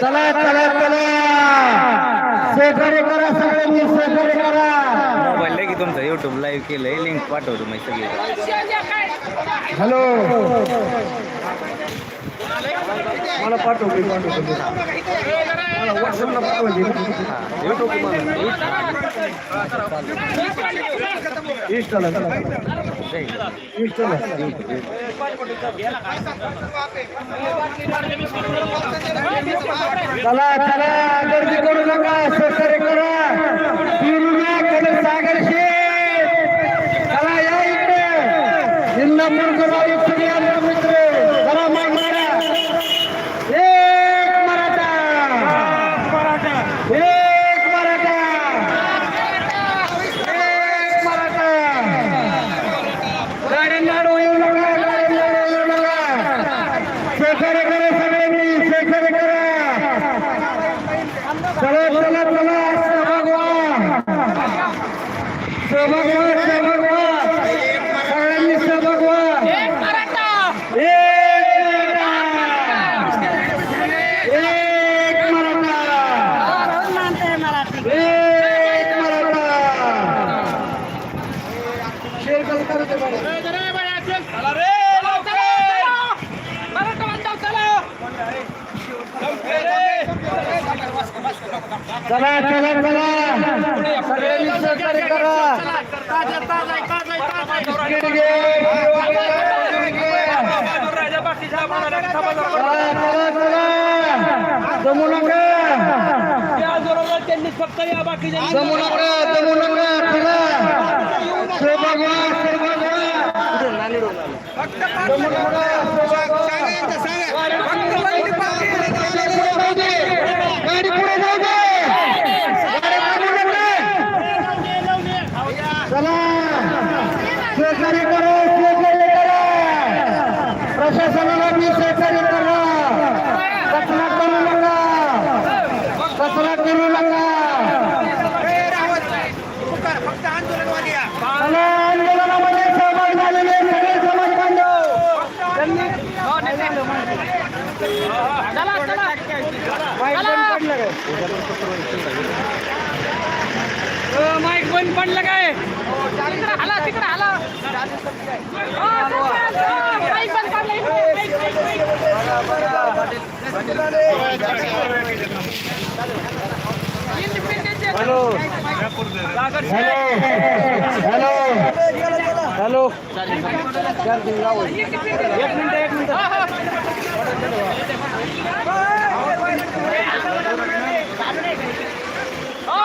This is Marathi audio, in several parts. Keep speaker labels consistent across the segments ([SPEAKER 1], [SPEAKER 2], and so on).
[SPEAKER 1] चला, चला, चला सहकार्य करा सगळ्यांनी सहकार्य करा
[SPEAKER 2] मोबाईल की तुमचं युट्यूब लाईव्ह केलंय लिंक पाठवतो मी सगळी.
[SPEAKER 1] हॅलो मला पाठव इंस्टाला इंस्टाला चला चला गर्दी करू नका सहकार्य करा. ಘರ್ಷಿ ತಲಾ ಯಾಯಿತು ನಿನ್ನ ಮುರುಗು चला चला चला सगळ्यांनी सहकार्य करा बिस्किट घे, बिस्किट घे. चला चला चला जमू नका
[SPEAKER 3] त्यांनी फक्त या बाकी
[SPEAKER 1] जमू नका जमू नका गाडी पुढे जाऊ दे गाडी पुढे जाऊ दे चला सहकार्य करा सहकार्य करा. प्रशासनाला मी सहकार्य करा. कचरा करू नका. कचरा करू नका. चला आंदोलनामध्ये सहभाग झालेले सगळे समाज बांधव काय
[SPEAKER 3] माईक बंद पडलं काय? तिकडे हाला. तिकडे हाला माईक बंद
[SPEAKER 1] हॅलो. हॅलो. हॅलो. हॅलो. एक मिनिट एक मिनिट.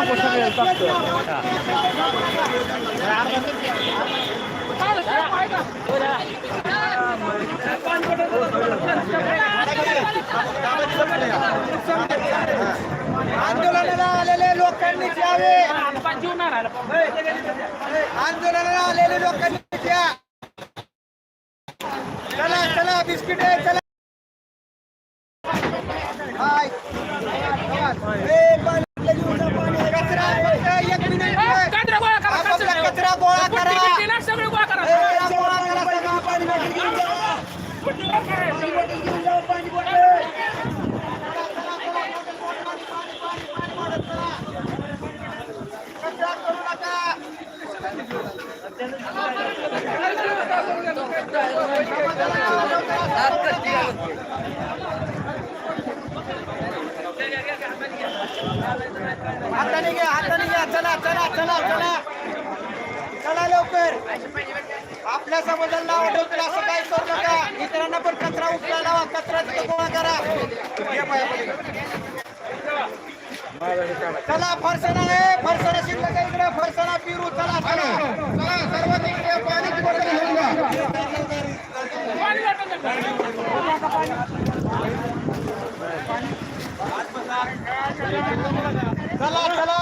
[SPEAKER 1] हे बंद करू नको
[SPEAKER 4] आंदोलनाला आलेले लोकांनी यावे आंदोलनाला आलेले लोकांनी या चला चला बिस्किट आहे चला हाताने या चला चला चला चला. चला लवकर. आपल्या समाजाला वाटवतील असं काही करू नका. इतरांना पण कचरा उचला लावा कचरा गोळा करा. चला फरसाणा आहे. फरसाणा शिकलं का इकडे. फरसाणा पिरू चला चला. चला सर्वात पाणी बॉटल घेऊन जा चला चला.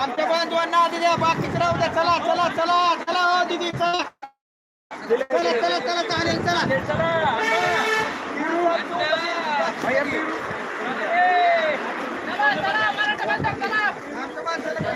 [SPEAKER 4] आमच्या बांधवांना आधी द्या बाकीच राहू द्या. चला चला चला चला हो दीदी चला. चला चला चला चालेल चला.
[SPEAKER 3] चला चला मराठा बांधव चला
[SPEAKER 4] आमच्या माणसाला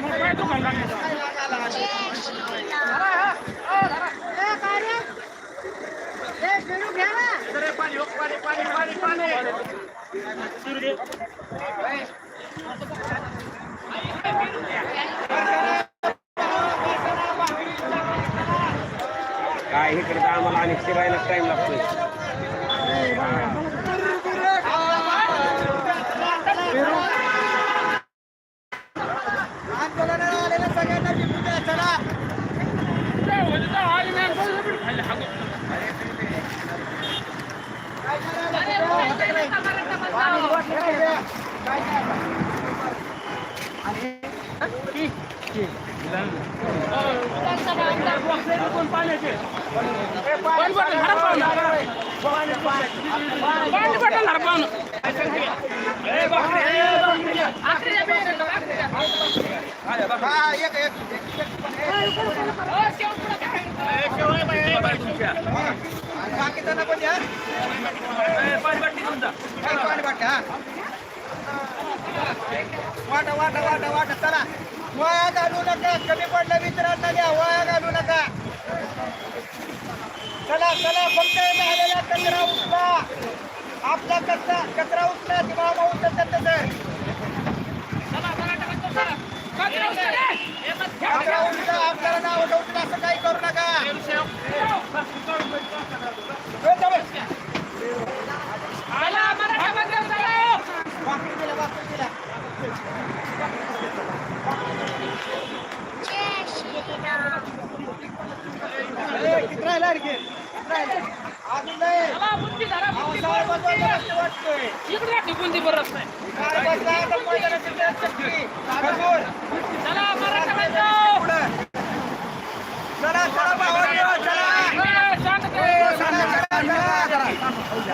[SPEAKER 2] हे इकडे आम्हाला आणि फिरायला टाइम लागतोय.
[SPEAKER 4] आंदोलनाला आलेल्या सगळ्यांना टिपून द्या
[SPEAKER 3] पाणी
[SPEAKER 4] पण पाणी वाटा हा वाटा वाटा वाटा वाटा चला. वाया घालू नका. कमी पडलं मित्रांना द्या. वाया घालू नका चला फक्त झालेला कचरा उचला. आपला कचरा कचरा उचला
[SPEAKER 3] मराठा बांधव चला. कचरा उचला
[SPEAKER 4] आपल्याला नाव उठवतील असं काही करू नका ए, जाऊ.
[SPEAKER 3] चला, मराठा बांधव चला.
[SPEAKER 4] बाकरी दिला बाकरी दिला ए, किती राहिला रे खेळ? किती राहिला? अजून नाही.
[SPEAKER 3] चला, बुंदी धरा, बुंदी
[SPEAKER 4] पावसाळा
[SPEAKER 3] भर, बुंदी.
[SPEAKER 4] बंद होतं वाटतंय.
[SPEAKER 3] इकडे ती बुंदी भरत नाही.
[SPEAKER 4] काय बसला आता मैदानाची त्यात चक्की. खजूर.
[SPEAKER 3] चला, मराठा बांधव.
[SPEAKER 4] पुढं. चला चला भावांनो, चला
[SPEAKER 3] ए, शांत
[SPEAKER 4] ए,
[SPEAKER 3] कर.
[SPEAKER 4] चला, चला, चला. ए, चला. ए, बिस्किट आहे, बिस्किट आहे.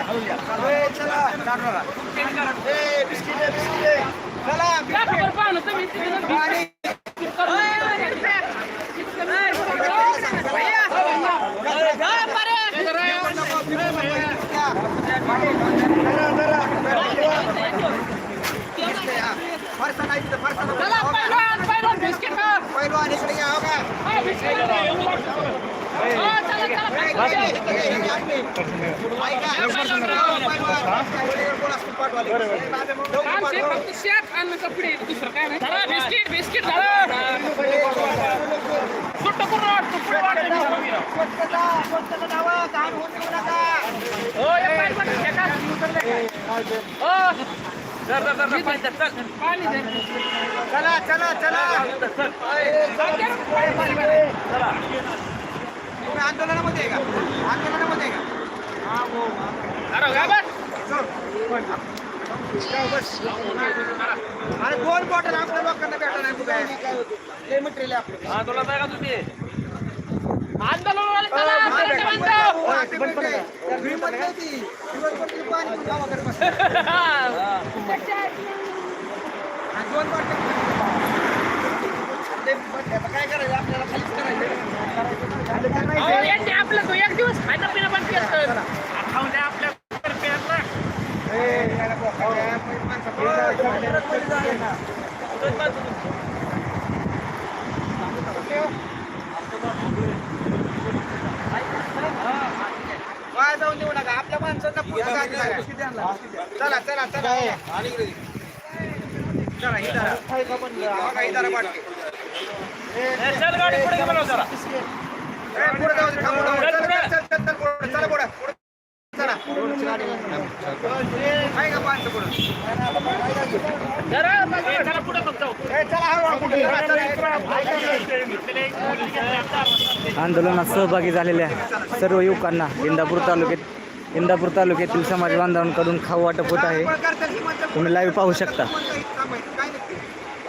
[SPEAKER 4] चला
[SPEAKER 3] या
[SPEAKER 4] बिस्किट.
[SPEAKER 3] खबर पाहा ना तुम्ही तिथे जाऊन
[SPEAKER 4] पाणी. फरसा नाही तिथं, फरसा नको.
[SPEAKER 3] चला, पहिलवान, पहिलवान, बिस्किट खा.
[SPEAKER 4] पहिलवान इकडे या, हो का?
[SPEAKER 3] फक्त शेत आणि कपडे दुसरं काय नाही चला, बिस्किट बिस्किट सुट्ट दर, चल.
[SPEAKER 4] चला चला आंदोलनामध्ये आहे का आंदोलनामध्ये आहे का
[SPEAKER 3] अरे, गा बस.
[SPEAKER 4] अरे दोन बॉटल आपल्या लोकांना भेटा नाही कुठे लय मटेरियल आहे आपलं.
[SPEAKER 3] आंदोलनवाले चला, मराठा बांधव.
[SPEAKER 4] हा, आहे. मध्ये नाही ती. दिवसभर ती पाणी पिऊन गावा घरी बसते. आणि दोन बॉटल ते काय करायचं आपल्याला खालीच करायचं
[SPEAKER 3] अहो, यांनी आपलं तो एक दिवस खायचं पिणं बंद केलं खाऊन द्या आपल्या
[SPEAKER 4] ए, याला बघ, काय माणसं पळत. वाया जाऊन देऊ नका आपल्या माणसांना. चला चला चला चला ही धरा. बघा, धरा बाटली.
[SPEAKER 2] आंदोलनात सहभागी झालेल्या सर्व युवकांना इंदापूर तालुक्यात
[SPEAKER 4] इंदापूर तालुक्यातील समाज बांधवांकडून खाऊ वाटप होत आहे. तुम्ही लाईव्ह पाहू शकता.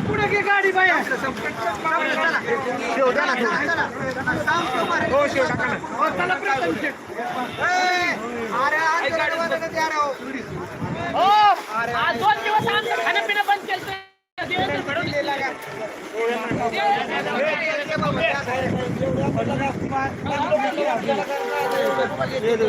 [SPEAKER 1] पुढे घे गाडी
[SPEAKER 3] बाहेर दोन दिवस आमचं खाणं पिणं बंद केलं देवेंद्र
[SPEAKER 1] లేదు